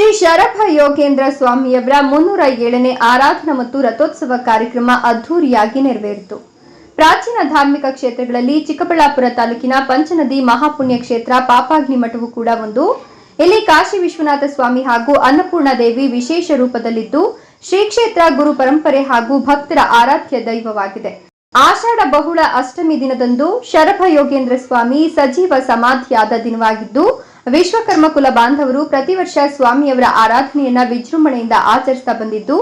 ಶ್ರೀ ಶರಭ ಯೋಗೇಂದ್ರ ಸ್ವಾಮಿಯವರ ಮುನ್ನೂರ ಏಳನೇ ಆರಾಧನಾ ಮತ್ತು ರಥೋತ್ಸವ ಕಾರ್ಯಕ್ರಮ ಅದ್ಧೂರಿಯಾಗಿ ನೆರವೇರಿತು. ಪ್ರಾಚೀನ ಧಾರ್ಮಿಕ ಕ್ಷೇತ್ರಗಳಲ್ಲಿ ಚಿಕ್ಕಬಳ್ಳಾಪುರ ತಾಲೂಕಿನ ಪಂಚನದಿ ಮಹಾಪುಣ್ಯ ಕ್ಷೇತ್ರ ಪಾಪಾಗ್ನಿ ಮಠವು ಕೂಡ ಒಂದು. ಇಲ್ಲಿ ಕಾಶಿ ವಿಶ್ವನಾಥ ಸ್ವಾಮಿ ಹಾಗೂ ಅನ್ನಪೂರ್ಣ ದೇವಿ ವಿಶೇಷ ರೂಪದಲ್ಲಿದ್ದು ಶ್ರೀ ಕ್ಷೇತ್ರ ಗುರು ಪರಂಪರೆ ಹಾಗೂ ಭಕ್ತರ ಆರಾಧ್ಯ ದೈವವಾಗಿದೆ. ಆಷಾಢ ಬಹುಳ ಅಷ್ಟಮಿ ದಿನದಂದು ಶರಭ ಯೋಗೇಂದ್ರ ಸ್ವಾಮಿ ಸಜೀವ ಸಮಾಧಿಯಾದ ದಿನವಾಗಿದ್ದು ವಿಶ್ವಕರ್ಮ ಕುಲ ಬಾಂಧವರು ಪ್ರತಿ ವರ್ಷ ಸ್ವಾಮಿಯವರ ಆರಾಧನೆಯನ್ನ ವಿಜೃಂಭಣೆಯಿಂದ ಆಚರಿಸ್ತಾ ಬಂದಿದ್ದು,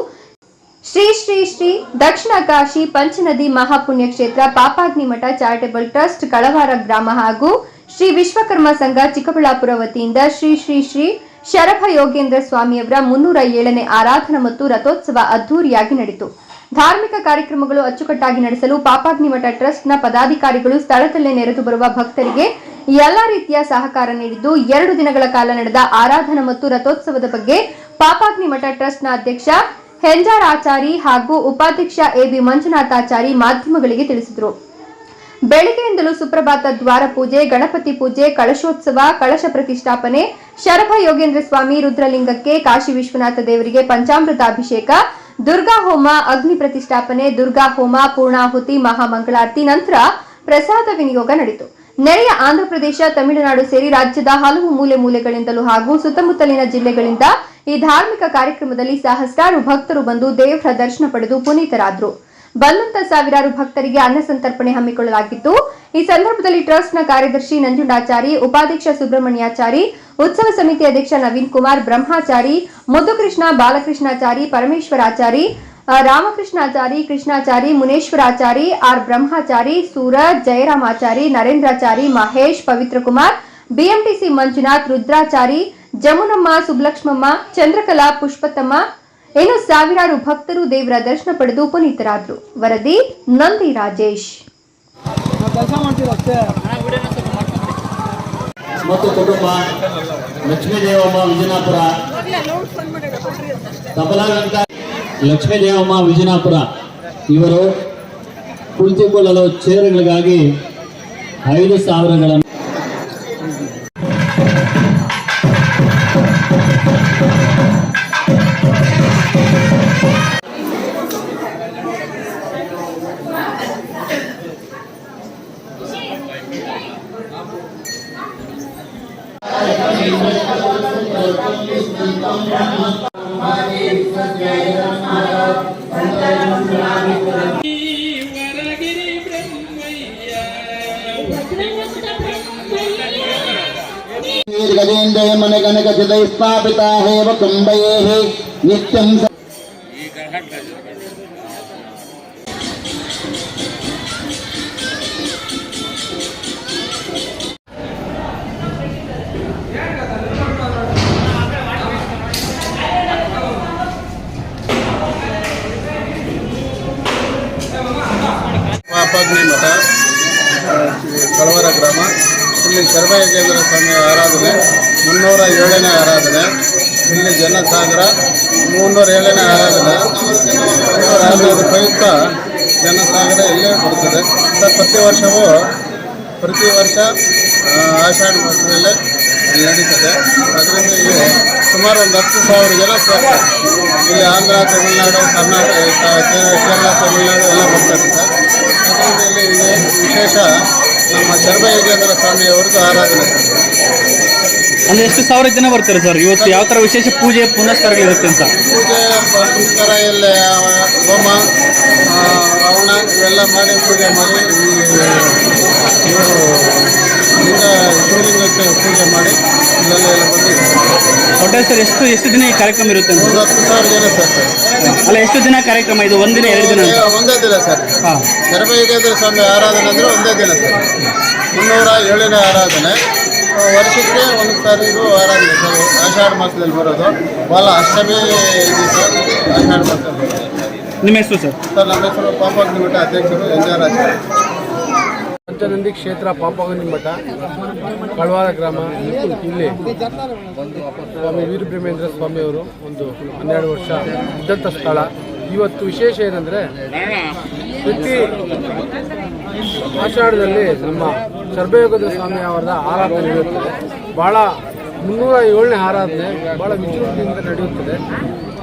ಶ್ರೀ ಶ್ರೀ ಶ್ರೀ ದಕ್ಷಿಣ ಕಾಶಿ ಪಂಚನದಿ ಮಹಾಪುಣ್ಯ ಕ್ಷೇತ್ರ ಪಾಪಾಗ್ನಿ ಮಠ ಚಾರಿಟೇಬಲ್ ಟ್ರಸ್ಟ್ ಕಳವಾರ ಗ್ರಾಮ ಹಾಗೂ ಶ್ರೀ ವಿಶ್ವಕರ್ಮ ಸಂಘ ಚಿಕ್ಕಬಳ್ಳಾಪುರ ವತಿಯಿಂದ ಶ್ರೀ ಶ್ರೀ ಶ್ರೀ ಶರಭ ಯೋಗೇಂದ್ರ ಸ್ವಾಮಿಯವರ ಮುನ್ನೂರ ಏಳನೇ ಆರಾಧನಾ ಮತ್ತು ರಥೋತ್ಸವ ಅದ್ದೂರಿಯಾಗಿ ನಡೆಯಿತು. ಧಾರ್ಮಿಕ ಕಾರ್ಯಕ್ರಮಗಳು ಅಚ್ಚುಕಟ್ಟಾಗಿ ನಡೆಸಲು ಪಾಪಾಗ್ನಿಮಠ ಟ್ರಸ್ಟ್ನ ಪದಾಧಿಕಾರಿಗಳು ಸ್ಥಳದಲ್ಲೇ ನೆರೆದು ಬರುವ ಭಕ್ತರಿಗೆ ಎಲ್ಲಾ ರೀತಿಯ ಸಹಕಾರ ನೀಡಿದ್ದು ಎರಡು ದಿನಗಳ ಕಾಲ ನಡೆದ ಆರಾಧನಾ ಮತ್ತು ರಥೋತ್ಸವದ ಬಗ್ಗೆ ಪಾಪಾಗ್ನಿ ಮಠ ಟ್ರಸ್ಟ್ನ ಅಧ್ಯಕ್ಷ ಹೆಂಜಾರ್ ಆಚಾರಿ ಹಾಗೂ ಉಪಾಧ್ಯಕ್ಷ ಎಬಿ ಮಂಜುನಾಥಾಚಾರಿ ಮಾಧ್ಯಮಗಳಿಗೆ ತಿಳಿಸಿದರು. ಬೆಳಗ್ಗೆಯಿಂದಲೂ ಸುಪ್ರಭಾತ ದ್ವಾರ ಪೂಜೆ, ಗಣಪತಿ ಪೂಜೆ, ಕಳಶೋತ್ಸವ, ಕಳಶ ಪ್ರತಿಷ್ಠಾಪನೆ, ಶರಭ ಯೋಗೇಂದ್ರ ಸ್ವಾಮಿ ರುದ್ರಲಿಂಗಕ್ಕೆ ಕಾಶಿ ವಿಶ್ವನಾಥ ದೇವರಿಗೆ ಪಂಚಾಮೃತ ಅಭಿಷೇಕ, ದುರ್ಗಾ ಹೋಮ, ಅಗ್ನಿ ಪ್ರತಿಷ್ಠಾಪನೆ, ದುರ್ಗಾ ಹೋಮ, ಪೂರ್ಣಾಹುತಿ, ಮಹಾಮಂಗಳಾರತಿ ನಂತರ ಪ್ರಸಾದ ವಿನಿಯೋಗ ನಡೆಯಿತು. ನೆರೆಯ ಆಂಧ್ರಪ್ರದೇಶ, ತಮಿಳುನಾಡು ಸೇರಿ ರಾಜ್ಯದ ಹಲವು ಮೂಲೆ ಮೂಲೆಗಳಿಂದಲೂ ಹಾಗೂ ಸುತ್ತಮುತ್ತಲಿನ ಜಿಲ್ಲೆಗಳಿಂದ ಈ ಧಾರ್ಮಿಕ ಕಾರ್ಯಕ್ರಮದಲ್ಲಿ ಸಹಸ್ರಾರು ಭಕ್ತರು ಬಂದು ದೇವರ ದರ್ಶನ ಪಡೆದು ಪುನೀತರಾದರು. ಬಂದಂತ ಸಾವಿರಾರು ಭಕ್ತರಿಗೆ ಅನ್ನ ಸಂತರ್ಪಣೆ ಹಮ್ಮಿಕೊಳ್ಳಲಾಗಿತ್ತು. ಈ ಸಂದರ್ಭದಲ್ಲಿ ಟ್ರಸ್ಟ್ನ ಕಾರ್ಯದರ್ಶಿ ನಂಜುಂಡಾಚಾರಿ, ಉಪಾಧ್ಯಕ್ಷ ಸುಬ್ರಹ್ಮಣ್ಯಾಚಾರಿ, ಉತ್ಸವ ಸಮಿತಿ ಅಧ್ಯಕ್ಷ ನವೀನ್ ಕುಮಾರ್, ಬ್ರಹ್ಮಾಚಾರಿ, ಮುದ್ದುಕೃಷ್ಣ, ಬಾಲಕೃಷ್ಣಾಚಾರಿ, ಪರಮೇಶ್ವರಾಚಾರಿ ರಾಮಕೃಷ್ಣಾಚಾರಿ ಕೃಷ್ಣಾಚಾರಿ ಮುನೇಶ್ವರಾಚಾರಿ ಆರ್ ಬ್ರಹ್ಮಾಚಾರಿ ಸೂರಜ್ ಜಯರಾಮಾಚಾರಿ ನರೇಂದ್ರಾಚಾರಿ ಮಹೇಶ್ ಪವಿತ್ರಕುಮಾರ್ ಬಿಎಂಟಿಸಿ ಮಂಜುನಾಥ್ ರುದ್ರಾಚಾರಿ ಜಮುನಮ್ಮ ಸುಬ್ಲಕ್ಷ್ಮಮ್ಮ ಚಂದ್ರಕಲಾ ಪುಷ್ಪತಮ್ಮ ಏನು ಸಾವಿರಾರು ಭಕ್ತರು ದೇವರ ದರ್ಶನ ಪಡೆದು ಪುನೀತರಾದರು. ವರದಿ ನಂದಿ ರಾಜೇಶ್. ಮತ್ತು ಕುಟುಂಬ ಲಕ್ಷ್ಮೀ ದೇವಮ್ಮ ವಿಜಯನಾಪುರ ತಬಲಾಗಂತ ಲಕ್ಷ್ಮೀ ದೇವಮ್ಮ ವಿಜಯನಾಪುರ ಇವರು ಕುಳಿತುಕೊಳ್ಳಲು ಚೇರುಗಳಿಗಾಗಿ ಐದು ಸಾವಿರಗಳನ್ನು ವರಗಿರಿ ಬ್ರಹ್ಮಯ್ಯ गजेन्द्रे मन गणक स्थापिता है कुम्भये नित्यं ಕಳವರ ಗ್ರಾಮ. ಇಲ್ಲಿ ಶರ್ಭಯೋಗೇಂದ್ರ ಸ್ವಾಮಿ ಆರಾಧನೆ, ಮುನ್ನೂರ ಏಳನೇ ಆರಾಧನೆ. ಇಲ್ಲಿ ಜನಸಾಗರ, ಮುನ್ನೂರ ಏಳನೇ ಆರಾಧನೆ. ಆರಾಧನೆ ಪ್ರಯುಕ್ತ ಜನಸಾಗರ ಇಲ್ಲೇ ಬರುತ್ತದೆ. ಪ್ರತಿ ವರ್ಷವೂ, ಪ್ರತಿ ವರ್ಷ ಆಷಾಢ ಮಾಸದಲ್ಲೇ ನಡೀತದೆ. ಅದರಿಂದ ಇಲ್ಲಿ ಸುಮಾರು ಒಂದು ಹತ್ತು ಸಾವಿರ ಜನ ಇಲ್ಲಿ ಆಂಧ್ರ, ತಮಿಳುನಾಡು, ಕರ್ನಾಟಕ ಕೇರಳ, ತಮಿಳುನಾಡು ಎಲ್ಲ ಬರ್ತಾರೆ. ಇದೆ ವಿಶೇಷ ನಮ್ಮ ಶರ್ಭಯೋಗೇಂದ್ರ ಸ್ವಾಮಿಯವ್ರದ್ದು ಆರಾಧನೆ. ಅಂದ್ರೆ ಎಷ್ಟು ಸಾವಿರ ಜನ ಬರ್ತಾರೆ ಸರ್? ಇವತ್ತು ಯಾವ ತರ ವಿಶೇಷ ಪೂಜೆ ಪುನಸ್ಕಾರಗಳಿರುತ್ತೆ ಅಂತ? ಪೂಜೆ ಪುನಸ್ಕಾರ ಎಲ್ಲ ಹೋಮ ಆ, ಹವನ ಇವೆಲ್ಲ ಮಾಡಿ ಪೂಜೆ ಮಾಡಿ ಈ ಇವರು ಲಿಂಗ ಶಿವಲಿಂಗಕ್ಕೆ ಪೂಜೆ ಮಾಡಿ. ಒಟ್ಟಾರೆ ಸರ್ ಎಷ್ಟು ಎಷ್ಟು ದಿನ ಈ ಕಾರ್ಯಕ್ರಮ ಇರುತ್ತೆ ಅಂತ? ಒಂದು ಹತ್ತು ಸಾವಿರ ಜನ ಸೇರ್ತಾರೆ ಅಲ್ಲ ಎಷ್ಟು ದಿನ ಕಾರ್ಯಕ್ರಮ? ಇದು ಒಂದಿನ ಎರಡು ದಿನ ಅಂತ? ಒಂದೇ ದಿನ ಸರ್ ಹಾಂ. ಸ್ವಾಮಿ ಆರಾಧನೆ ಅಂದರೆ ಒಂದೇ ದಿನ ಸರ್ ಮುನ್ನೂರ ಏಳನೇ ಆರಾಧನೆ. ವರ್ಷಕ್ಕೆ ಒಂದು ಸಾರಿ ಇದು ಆರಾಧನೆ ಸರ್ ಆಷಾಢ ಮಾಸದಲ್ಲಿ ಬರೋದು. ಬಹಳ ಅಷ್ಟಮಿ ಇದೆ ಸರ್ ಆಷಾಢ ಮಾಸದಲ್ಲಿ. ನಿಮ್ಮ ಹೆಸರು ಸರ್ ಸರ್ ನಮ್ಮ ಹೆಸರು ಪಾಪ ಅಧ್ಯಕ್ಷರು ಎನ್ ಆರ್ ಆಚಾರ್ಯ. ಪಂಚನಂದಿ ಕ್ಷೇತ್ರ ಪಾಪಗನಿ ಮಠ ಕಳ್ವಾರ ಗ್ರಾಮ, ಇಲ್ಲಿ ಸ್ವಾಮಿ ವೀರಬ್ರಹ್ಮೇಂದ್ರ ಸ್ವಾಮಿಯವರು ಒಂದು ಹನ್ನೆರಡು ವರ್ಷ ಇದ್ದಂಥ ಸ್ಥಳ. ಇವತ್ತು ವಿಶೇಷ ಏನಂದರೆ, ಪ್ರತಿ ಆಷಾಢದಲ್ಲಿ ನಮ್ಮ ಸರ್ಭಯೋಗದ ಸ್ವಾಮಿ ಅವರ ಆರಾಧನೆ ಇರುತ್ತದೆ ಭಾಳ ಮುನ್ನೂರ ಏಳನೇ ಆರಾಧನೆ ಭಾಳ ವಿಜೃಂಭಣೆಯಿಂದ ನಡೆಯುತ್ತದೆ.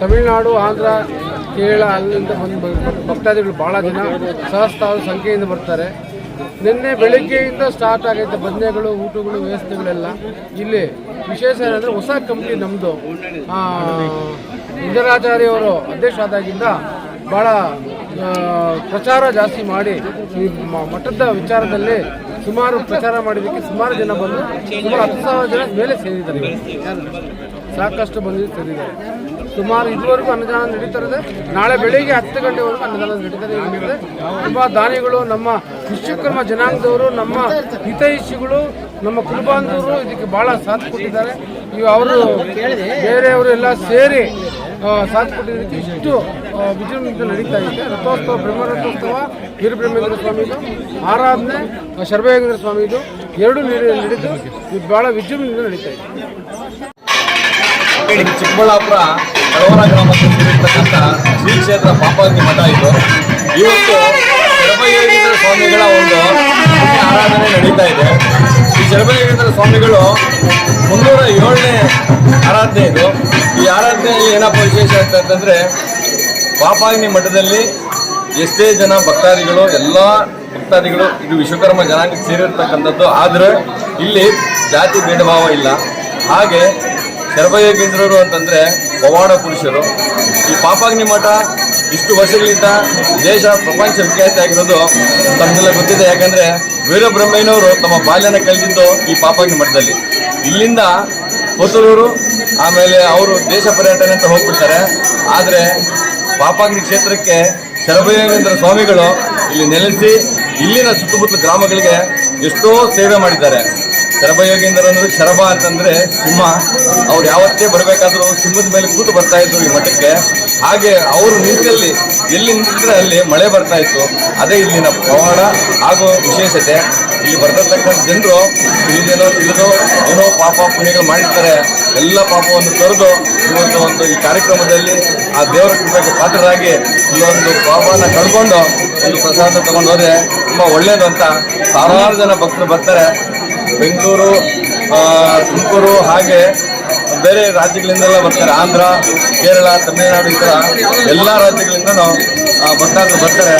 ತಮಿಳುನಾಡು, ಆಂಧ್ರ, ಕೇರಳ ಅಲ್ಲಿಂದ ಬಂದು ಭಕ್ತಾದಿಗಳು ಭಾಳ ಜನ ಸಹಸ್ರಾರು ಸಂಖ್ಯೆಯಿಂದ ಬರ್ತಾರೆ. ನಿನ್ನೆ ಬೆಳಗ್ಗೆಯಿಂದ ಸ್ಟಾರ್ಟ್ ಆಗೈತೆ ಬದನೆಗಳು ಊಟಗಳು, ವ್ಯವಸ್ಥೆಗಳೆಲ್ಲ. ಇಲ್ಲಿ ವಿಶೇಷ ಏನಂದರೆ ಹೊಸ ಕಂಪ್ನಿ ನಮ್ಮದು ಅವರು ಅಧ್ಯಕ್ಷ ಆದಾಗಿಂದ ಭಾಳ ಪ್ರಚಾರ ಜಾಸ್ತಿ ಮಾಡಿ ಈ ಮಠದ ವಿಚಾರದಲ್ಲಿ ಸುಮಾರು ಪ್ರಚಾರ ಮಾಡಿದಕ್ಕೆ ಸುಮಾರು ಜನ ಬಂದು ಸುಮಾರು ಹತ್ತು ಸಾವಿರ ಜನ ಮೇಲೆ ಸೇರಿದ್ದಾರೆ. ಸಾಕಷ್ಟು ಬಂದು ಸೇರಿದ್ದಾರೆ. ಸುಮಾರು ಇದುವರೆಗೂ ಅನುದಾನ ನಡೀತಾ ನಾಳೆ ಬೆಳಿಗ್ಗೆ ಹತ್ತು ಗಂಟೆವರೆಗೂ ಅನುದಾನ ನಡೀತಾರೆ ತುಂಬ ದಾನಿಗಳು, ನಮ್ಮ ವಿಶ್ವಕರ್ಮ ಜನಾಂಗದವರು, ನಮ್ಮ ಹಿತೈಷಿಗಳು, ನಮ್ಮ ಕುಟುಂಬಾಂಧವರು ಇದಕ್ಕೆ ಭಾಳ ಸಾಥ್ ಕೊಟ್ಟಿದ್ದಾರೆ. ಇವು ಅವರು ಬೇರೆಯವರು ಎಲ್ಲ ಸೇರಿ ಸಾಥ್ ಕೊಟ್ಟಿದ್ದಕ್ಕೆ ಇಷ್ಟು ವಿಜೃಂಭಣೆ ನಡೀತಾ ಇದೆ. ರಥೋತ್ಸವ, ಬ್ರಹ್ಮರಥೋತ್ಸವ, ವೀರಬ್ರಹ್ಮೇಂದ್ರ ಸ್ವಾಮಿದು. ಆರಾಧನೆ ಶರ್ಭೇಂದ್ರ ಸ್ವಾಮಿದು. ಎರಡು ನಡೆ ನಡೀತು ಇದು ಭಾಳ ವಿಜೃಂಭಣೆಯಿಂದ ನಡೀತಾ ಇದೆ. ಚಿಕ್ಕಬಳ್ಳಾಪುರ ಕಳವರ ಗ್ರಾಮಕ್ಕೆ ಸೇರಿರ್ತಕ್ಕಂಥ ಶ್ರೀ ಕ್ಷೇತ್ರ ಪಾಪಾಗ್ನಿ ಮಠ ಇದು ಇವತ್ತು ಶರಭಯೋಗೇಂದ್ರ ಸ್ವಾಮಿಗಳ ಒಂದು ಆರಾಧನೆ ನಡೀತಾ ಇದೆ ಈ ಶರಭಯೋಗೇಂದ್ರ ಸ್ವಾಮಿಗಳು ಮುನ್ನೂರ ಏಳನೇ ಆರಾಧನೆ ಇದು ಈ ಆರಾಧನೆಯಲ್ಲಿ ಏನಪ್ಪ ವಿಶೇಷ ಅಂತಂತಂದ್ರೆ ಪಾಪಾಗ್ನಿ ಮಠದಲ್ಲಿ ಎಷ್ಟೇ ಜನ ಭಕ್ತಾದಿಗಳು ಎಲ್ಲ ಭಕ್ತಾದಿಗಳು ಇದು ವಿಶ್ವಕರ್ಮ ಜನಾಂಗಕ್ಕೆ ಸೇರಿರ್ತಕ್ಕಂಥದ್ದು ಆದರೆ ಇಲ್ಲಿ ಜಾತಿ ಭೇದಭಾವ ಇಲ್ಲ ಹಾಗೆ ಶರಭಯೋಗೇಂದ್ರರು ಅಂತಂದ್ರೆ ಪವಾಡ ಪುರುಷರು. ಈ ಪಾಪಾಗ್ನಿ ಮಠ ಇಷ್ಟು ವರ್ಷಗಳಿಂದ ದೇಶ ಪ್ರಪಂಚ ವಿಖ್ಯಾತ ಆಗಿರೋದು ತಮಗೆಲ್ಲ ಗೊತ್ತಿದೆ. ಯಾಕಂದ್ರೆ ವೀರಬ್ರಹ್ಮಯ್ಯನವರು ತಮ್ಮ ಬಾಲ್ಯನ ಕಳೆದಿದ್ದು ಈ ಪಾಪಾಗ್ನಿ ಮಠದಲ್ಲಿ. ಇಲ್ಲಿಂದ ಹೊಸಲೂರು ಆಮೇಲೆ ಅವರು ದೇಶ ಪರ್ಯಟನೆ ಅಂತ ಹೋಗ್ಬಿಡ್ತಾರೆ. ಆದರೆ ಪಾಪಾಗ್ನಿ ಕ್ಷೇತ್ರಕ್ಕೆ ಶರಭಯೇಂದ್ರ ಸ್ವಾಮಿಗಳು ಇಲ್ಲಿ ನೆಲೆಸಿ ಇಲ್ಲಿನ ಸುತ್ತಮುತ್ತಲ ಗ್ರಾಮಗಳಿಗೆ ಎಷ್ಟೋ ಸೇವೆ ಮಾಡಿದ್ದಾರೆ. ಶರಭಯೋಗೇಂದ್ರ ಅಂದ್ರೆ ಶರಭ ಅಂತಂದ್ರೆ ಸಿಂಹ. ಅವ್ರು ಯಾವತ್ತೇ ಬರಬೇಕಾದ್ರೂ ಸಿಂಹದ ಮೇಲೆ ಕೂತು ಬರ್ತಾ ಇದ್ರು ಈ ಮಠಕ್ಕೆ. ಹಾಗೆ ಅವರು ನಿಂತಲ್ಲಿ, ಎಲ್ಲಿ ನಿಂತಿದ್ರೆ ಅಲ್ಲಿ ಮಳೆ ಬರ್ತಾ ಇತ್ತು. ಅದೇ ಇಲ್ಲಿನ ಪ್ರವಾಣ ಹಾಗೂ ವಿಶೇಷತೆ. ಇಲ್ಲಿ ಬರ್ತಕ್ಕಂಥ ಜನರು ತಿಳಿದೇನೋ ತಿಳಿದು ಏನೋ ಪಾಪ ಪುಣ್ಯಗಳು ಮಾಡಿರ್ತಾರೆ. ಎಲ್ಲ ಪಾಪವನ್ನು ತೊರೆದು ಇವತ್ತು ಒಂದು ಈ ಕಾರ್ಯಕ್ರಮದಲ್ಲಿ ಆ ದೇವರ ಕೃಪೆಗೆ ಪಾತ್ರರಾಗಿ ಇಲ್ಲೊಂದು ಪಾಪನ ಕಳ್ಕೊಂಡು ಒಂದು ಪ್ರಸಾದ ತಗೊಂಡು ಹೋದ್ರೆ ತುಂಬಾ ಒಳ್ಳೇದು ಅಂತ ಸಾವಿರಾರು ಜನ ಭಕ್ತರು ಬರ್ತಾರೆ. ಬೆಂಗಳೂರು ಆ, ತುಮಕೂರು ಹಾಗೆ ಬೇರೆ ರಾಜ್ಯಗಳಿಂದೆಲ್ಲ ಬರ್ತಾರೆ. ಆಂಧ್ರ ಕೇರಳ ತಮಿಳುನಾಡು ಈ ಥರ ಎಲ್ಲ ರಾಜ್ಯಗಳಿಂದನೂ ಆ, ಭಕ್ತಾದಿಗಳು ಬರ್ತಾರೆ.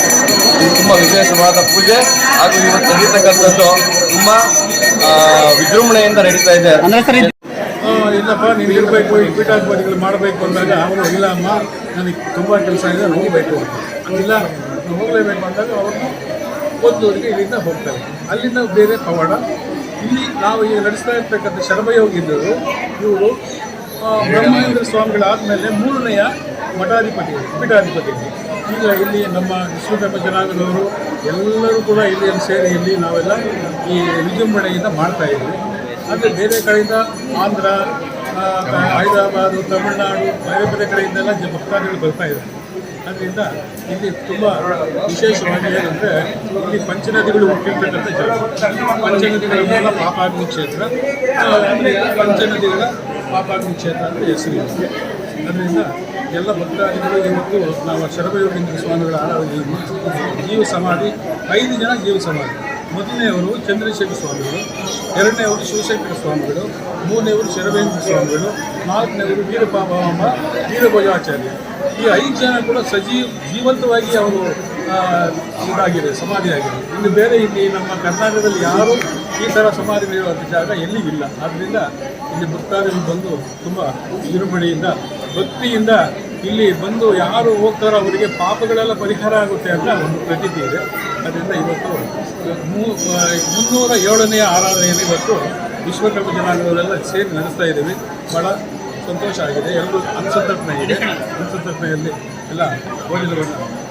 ಇದು ತುಂಬ ವಿಶೇಷವಾದ ಪೂಜೆ. ಹಾಗೂ ಇವತ್ತು ನಡೀತಕ್ಕಂಥದ್ದು ತುಂಬ ವಿಜೃಂಭಣೆಯಿಂದ ನಡೀತಾ ಇದೆ. ಅಂದ್ರೆ ಸರ್ ಇಲ್ಲಪ್ಪ ನೀವು ಇರಬೇಕು ಈ ಪೀಠಾಧಿಪತಿಗಳು ಮಾಡಬೇಕು ಅಂದಾಗ ಅವರು ಇಲ್ಲ ಅಮ್ಮ ನನಗೆ ತುಂಬ ಕೆಲಸ ಇದೆ ನಾನು ಹೋಗಬೇಕು ಅಂತ. ಇಲ್ಲ ಹೋಗಲೇಬೇಕು ಅಂದಾಗ ಅವರು ಒಂದೂರಿಗೆ ಇಲ್ಲಿಂದ ಹೋಗ್ತಾರೆ. ಅಲ್ಲಿಂದ ಬೇರೆ ಪವಾಡ ನಾವು ಈಗ ನಡೆಸ್ತಾ ಇರ್ತಕ್ಕಂಥ ಶರ್ಮಯೋಗಿದ್ದರು ಇವರು ಬ್ರಹ್ಮೇಂದ್ರ ಸ್ವಾಮಿಗಳಾದಮೇಲೆ ಮೂರನೆಯ ಮಠಾಧಿಪತಿಗಳು ಪೀಠಾಧಿಪತಿ ಈಗ ಇಲ್ಲಿ ನಮ್ಮ ವಿಶ್ವಕರ್ಮ ಜನಾಂಗದವರು ಎಲ್ಲರೂ ಕೂಡ ಇಲ್ಲಿ ಸೇರಿ ಇಲ್ಲಿ ನಾವೆಲ್ಲ ಈ ವಿಜೃಂಭಣೆಯಿಂದ ಮಾಡ್ತಾ ಇದ್ವಿ ಆದರೆ ಬೇರೆ ಕಡೆಯಿಂದ ಆಂಧ್ರ ಹೈದರಾಬಾದು, ತಮಿಳುನಾಡು ಬೇರೆ ಬೇರೆ ಕಡೆಯಿಂದೆಲ್ಲ ಭಕ್ತಾದಿಗಳು ಬರ್ತಾ ಇದ್ದಾರೆ. ಅದರಿಂದ ಇಲ್ಲಿ ತುಂಬ ವಿಶೇಷವಾಗಿ ಏನಂದರೆ ಇಲ್ಲಿ ಪಂಚನದಿಗಳು ಹುಟ್ಟಿರ್ತಕ್ಕಂಥ ಜಾಗ. ಪಂಚನದಿಗಳ ಮೂಲ ಪಾಪಾಗ್ನಿ ಕ್ಷೇತ್ರ. ಅಂದರೆ ಪಂಚನದಿಗಳ ಪಾಪಾಗ್ನಿ ಕ್ಷೇತ್ರ ಅಂತ ಹೆಸರು ಅದರಿಂದ ಎಲ್ಲ ಭಕ್ತಾದಿಗಳು ಇವತ್ತು ನಾವು ಶರಭಯೋಗೇಂದ್ರ ಸ್ವಾಮಿಗಳ ಆರಾಧನೆ ಜೀವ ಸಮಾಧಿ, ಐದು ಜನ ಜೀವ ಸಮಾಧಿ. ಮೊದಲನೆಯವರು ಚಂದ್ರಶೇಖರ ಸ್ವಾಮಿಗಳು ಎರಡನೇವರು ಶಿವಶಂಕರ ಸ್ವಾಮಿಗಳು ಮೂರನೇವರು ಶರವೇಂದ್ರ ಸ್ವಾಮಿಗಳು ನಾಲ್ಕನೇವರು ವೀರಪಾಬಾಮ ವೀರಭೋಜಾಚಾರ್ಯ. ಈ ಐದು ಜನ ಕೂಡ ಸಜೀವ, ಜೀವಂತವಾಗಿ ಅವರು ಇದಾಗಿದೆ ಸಮಾಧಿ ಆಗಿದೆ ಇನ್ನು ಬೇರೆ ಇಲ್ಲಿ ನಮ್ಮ ಕರ್ನಾಟಕದಲ್ಲಿ ಯಾರೂ ಈ ಥರ ಸಮಾಧಿಗಳಿರುವಂಥ ಜಾಗ ಎಲ್ಲಿ ಇಲ್ಲ. ಆದ್ದರಿಂದ ಇಲ್ಲಿ ಭಕ್ತಾದಿಗಳು ಬಂದು ತುಂಬ ವಿಜೃಂಭಣೆಯಿಂದ, ಭಕ್ತಿಯಿಂದ ಇಲ್ಲಿ ಬಂದು ಯಾರು ಹೋಗ್ತಾರೋ ಅವರಿಗೆ ಪಾಪಗಳೆಲ್ಲ ಪರಿಹಾರ ಆಗುತ್ತೆ ಅಂತ ಒಂದು ಪ್ರತೀತಿ ಇದೆ. ಅದರಿಂದ ಇವತ್ತು ಮೂ- ಮುನ್ನೂರ ಏಳನೆಯ ಆರಾಧನೆಯಲ್ಲಿ ಇವತ್ತು ವಿಶ್ವಕರ್ಮ ಜನಾಂಗದವರೆಲ್ಲ ಸೇರಿ ನಡೆಸ್ತಾ ಇದ್ದೀವಿ. ಭಾಳ ಸಂತೋಷ ಆಗಿದೆ. ಎಲ್ಲರೂ ಅನುಸಂತರ್ಪಣೆ ಇದೆ. ಅನುಸಂತರ್ಪಣೆಯಲ್ಲಿ ಎಲ್ಲ ಓದಿದವನ್ನ